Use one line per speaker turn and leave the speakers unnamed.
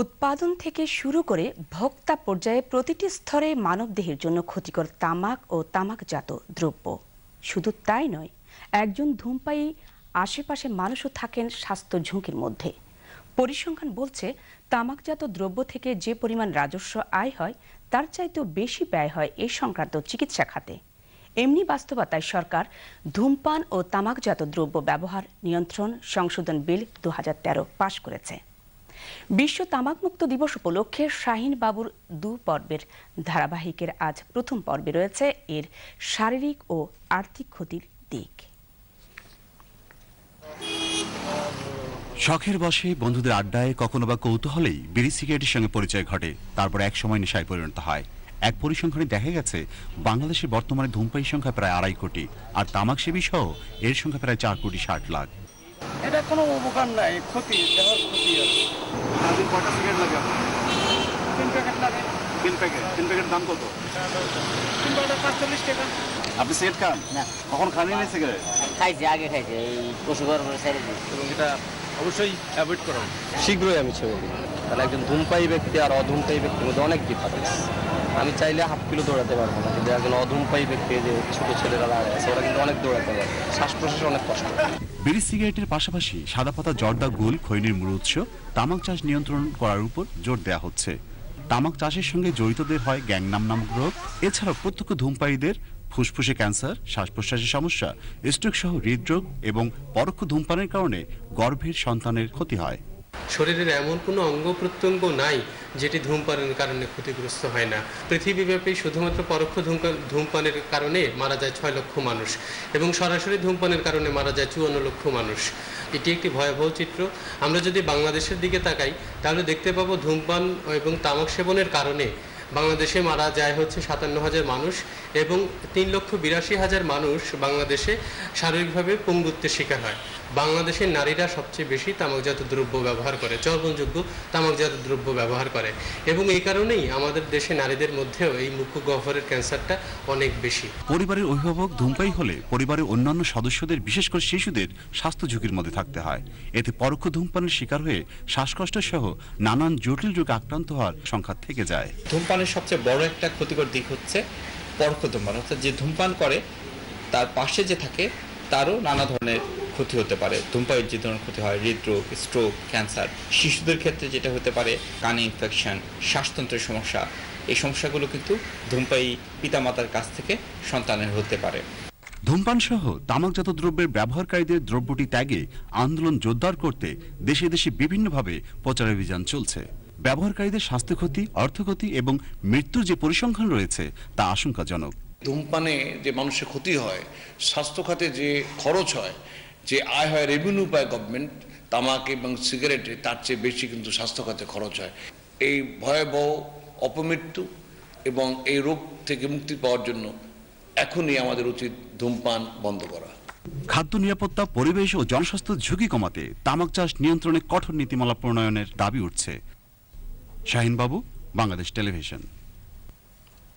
উৎপাদন থেকে শুরু করে ভোক্তা পর্যায়ে প্রতিটি স্তরে মানবদেহের জন্য ক্ষতিকর তামাক ও তামাকজাত দ্রব্য। শুধু তাই নয়, একজন ধূমপায়ী আশেপাশে মানুষও থাকেন স্বাস্থ্য ঝুঁকির মধ্যে। পরিসংখ্যান বলছে, তামাকজাত দ্রব্য থেকে যে পরিমাণ রাজস্ব আয় হয়, তার চাইতেও বেশি ব্যয় হয় এ সংক্রান্ত চিকিৎসা খাতে। এমনি বাস্তবতায় সরকার ধূমপান ও তামাকজাত দ্রব্য ব্যবহার নিয়ন্ত্রণ সংশোধন বিল দু হাজার তেরো পাশ করেছে। বিশ্ব তামাকমুক্ত দিবস উপলক্ষে শাহিন বাবুর দু পর্বের ধারাবাহিকের আজ প্রথম পর্বে রয়েছে এর শারীরিক ও আর্থিক ক্ষতির দিক।
শখের বসে বন্ধুদের আড্ডায় কখনো বা কৌতূহলেই বিড়ি সিগারেটের সঙ্গে পরিচয় ঘটে, তারপর এক সময় নেশায় পরিণত হয়। এক পরিসংখ্যানে দেখা গেছে, বাংলাদেশে বর্তমানে ধূমপায়ী সংখ্যা প্রায় আড়াই কোটি, আর তামাক সেবী সহ এর সংখ্যা প্রায় চার কোটি ষাট লাখ।
এটা কোনো উপকার নাই ক্ষতি দেহর ক্ষতি আছে।
সারাদিন কয়টা সিগারেট লাগে
তিন প্যাকেট লাগে।
তিন প্যাকেট তিন প্যাকেট দাম কত?
তিন প্যাকেট পাঁচচল্লিশ টাকা।
আপনি সিগারেট খান?
না।
কখন খাননি না সিগারেট
খাইছে আগে খাইছে এই পশু গরমের সাইডে
এবং এটা অবশ্যই অ্যাভয়েড করা
শীঘ্রই আমি ছেড়ে দিই। তাহলে একজন ধূমপায়ী ব্যক্তি আর অধূমপায়ী ব্যক্তির মধ্যে অনেক ডিফারেন্স আমি চাইলে হাফ কিলো দৌড়াতে পারব না, কিন্তু একজন অধূমপায়ী ব্যক্তি যে ছোট ছেলেরা দাঁড়ায় আছে, ওরা কিন্তু অনেক দৌড়াতে পারে। শ্বাস প্রশ্বাসে অনেক কষ্ট।
বিড়ি সিগারেটের পাশাপাশি সাদা পাতা, জর্দা, গুল, খৈনির মূল উৎস, তামাক চাষ নিয়ন্ত্রণ করার উপর জোর দেওয়া হচ্ছে। তামাক চাষের সঙ্গে জড়িতদের হয় গ্যাংনাম নামক রোগ। এছাড়াও প্রত্যক্ষ ধূমপায়ীদের ফুসফুসে ক্যান্সার, শ্বাস প্রশ্বাসের সমস্যা, স্ট্রোক সহ হৃদরোগ এবং পরোক্ষ ধূমপানের কারণে গর্ভের সন্তানের ক্ষতি হয়।
শরীরের এমন কোনো অঙ্গ প্রত্যঙ্গ নাই যেটি ধূমপানের কারণে ক্ষতিগ্রস্ত হয় না। পৃথিবীব্যাপী শুধুমাত্র পরোক্ষ ধূমপানের কারণে মারা যায় ছয় লক্ষ মানুষ এবং সরাসরি ধূমপানের কারণে মারা যায় চুয়ান্ন লক্ষ মানুষ। এটি একটি ভয়াবহ চিত্র। আমরা যদি বাংলাদেশের দিকে তাকাই, তাহলে দেখতে পাবো ধূমপান এবং তামাক সেবনের কারণে বাংলাদেশে মারা যায় হচ্ছে সাতান্ন হাজার মানুষ এবং তিন লক্ষ বিরাশি হাজার মানুষ বাংলাদেশে শারীরিকভাবে পঙ্গুত্বের শিকার হয়। বাংলাদেশের নারীরা সবচেয়ে বেশি তামাকজাত দ্রব্য ব্যবহার করে চর্বণযোগ্য তামাকজাত দ্রব্য ব্যবহার করে। এবং এই কারণেই আমাদের দেশে নারীদের মধ্যেও এই মুখ্য গহ্বরের ক্যান্সারটা অনেক বেশি।
পরিবারের অভিভাবক ধূমপায়ী হলে পরিবারের অন্যান্য সদস্যদের বিশেষ করে শিশুদের স্বাস্থ্য ঝুঁকির মধ্যে থাকতে হয়। এতে পরোক্ষ ধূমপানের শিকার হয়ে শ্বাসকষ্ট সহ নানান জটিল রোগে আক্রান্ত হওয়ার সংখ্যা থেকে যায়।
ধূমপানের সবচেয়ে বড় একটা ক্ষতিকর দিক হচ্ছে পরোক্ষ ধূমপান। অর্থাৎ যে ধূমপান করে তার পাশে যে থাকে তারও নানা ধরনের ক্ষতি হতে পারে। ধূমপানের যে ধরনের ক্ষতি হয়, হৃদরোগ স্ট্রোক ক্যান্সার শিশুদের ক্ষেত্রে যেটা হতে পারে, কানে ইনফেকশন শ্বাসতন্ত্রের সমস্যা। এই সমস্যাগুলো কিন্তু ধূমপায়ী পিতামাতার কাছ থেকে সন্তানের হতে পারে।
ধূমপান সহ তামাকজাত দ্রব্যের ব্যবহারকারীদের দ্রব্যটি ত্যাগে আন্দোলন জোরদার করতে দেশে দেশে বিভিন্নভাবে প্রচারাভিযান চলছে। ব্যবহারকারীদের স্বাস্থ্য ক্ষতি অর্থ অর্থক্ষতি এবং মৃত্যুর যে পরিসংখ্যান রয়েছে তা আশঙ্কাজনক।
ধূমপানে যে মানুষের ক্ষতি হয় স্বাস্থ্য খাতে যে খরচ হয়, যে আয় হয় রেভিনিউ পায় গভর্নমেন্ট তামাক এবং সিগারেটে তার চেয়ে বেশি কিন্তু স্বাস্থ্য খাতে খরচ হয়। এই ভয়াবহ অপমৃত্যু এবং এই রোগ থেকে মুক্তি পাওয়ার জন্য এখনই আমাদের উচিত ধূমপান বন্ধ করা।
খাদ্য নিরাপত্তা, পরিবেশ ও জনস্বাস্থ্য ঝুঁকি কমাতে তামাক চাষ নিয়ন্ত্রণে কঠোর নীতিমালা প্রণয়নের দাবি উঠছে। শাহিনবাবু, বাংলাদেশ টেলিভিশন।